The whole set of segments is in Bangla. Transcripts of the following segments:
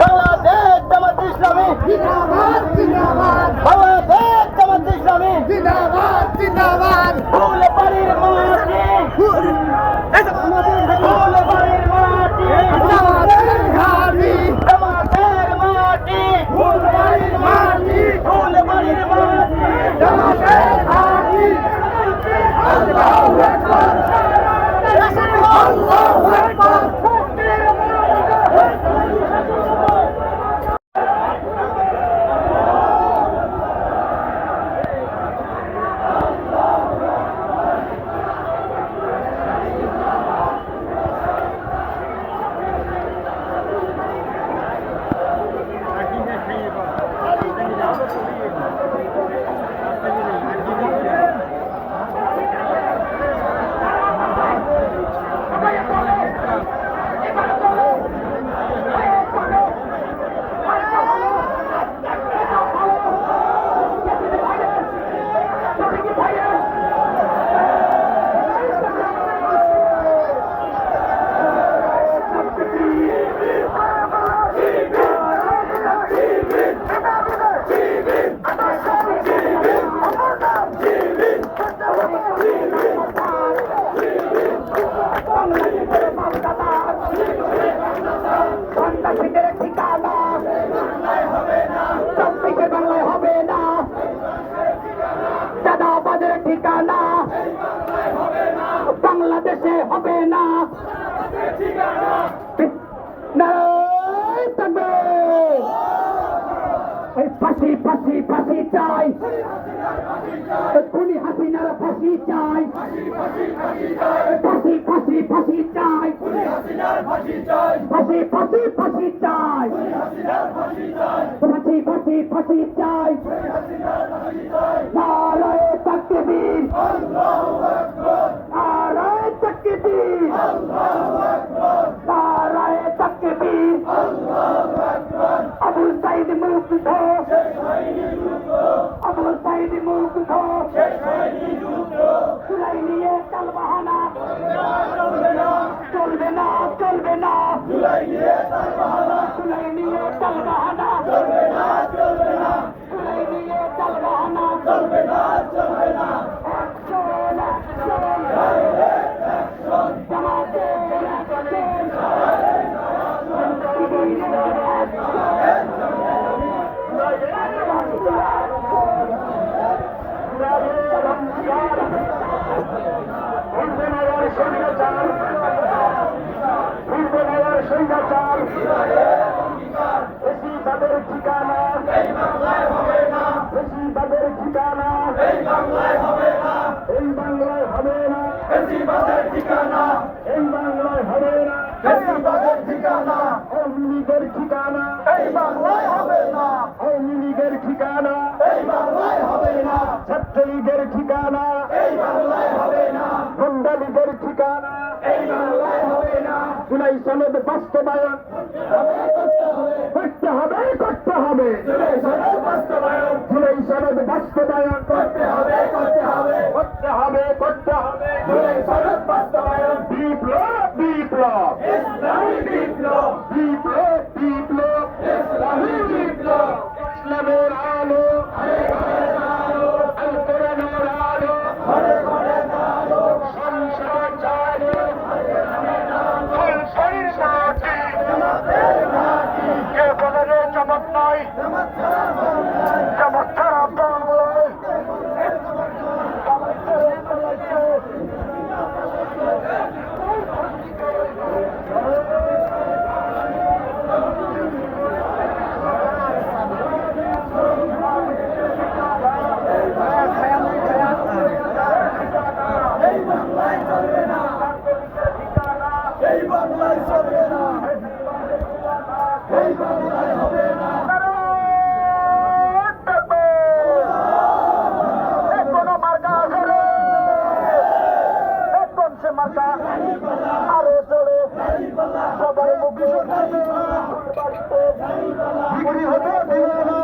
বাংলাদেশ ঠিকানা বাংলাদেশে হবে না! এই ফাঁসি ফাঁসি ফাঁসি চাই। খুনি হাসিনার ফাঁসি চাই। ফাঁসি ফাঁসি ফাঁসি চাই। ফাঁসি ফাঁসি ফাঁসি চাই। ফাঁসি ফাঁসি ফাঁসি চাই। সাইদ মুগ্ধ চুলাই নিয়ে চাল বাহানা চলবে না চলবে না চুলাই নিয়ে চাল বাহানা চুলাই নিয়ে চাল বাহানা Action, action. জামাতের action. শিবিরের action. ঠিকানা। এই বাংলায় হবে না। ঠিকানা। এই বাংলায় ঠিকানা। আওয়ামী লীগের ঠিকানা। এই বাংলায় হবে না। আওয়ামী লীগের ঠিকানা। ছাত্রলীগের ঠিকানা। এই বাংলায় হবে না। গুন্ডা লীগের ঠিকানা। এই বাংলায় হবে না। জুলাই সনদ বাস্তবায়ন। করতে হবে। করতে হবে জুলাই সনদ বাস্তবায়ন। জুলাই সনদ বাস্তবায়ন। করতে হবে করতে হবে। করতে হবে করতে হবে। জুলাই সনদ বাস্তবায়ন। বিপ্লব বিপ্লব। বিপ্লব বিক্রি হতে দিবে না।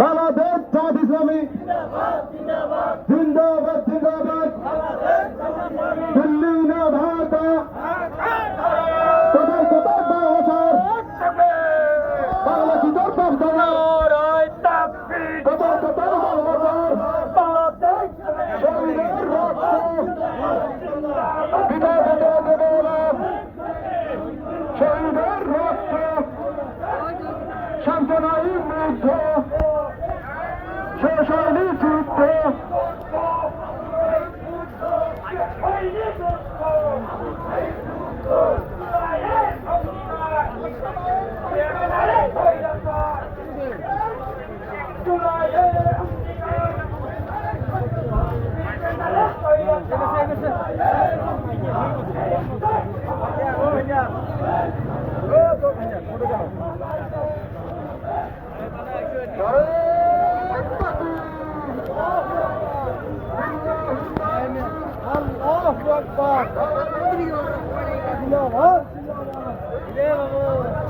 বাংলাদেশ ইসলামী? জিন্দাবাদ জিন্দাবাদ। দিল্লি না ঢাকা। কোথায় কোথায় বাংলাদেশ বাংলা কি তোর পাপ দাদা কোথায় কোথায় বাংলাদেশ শহীদের রক্ত। Church Senhora! Senhora! Senhora!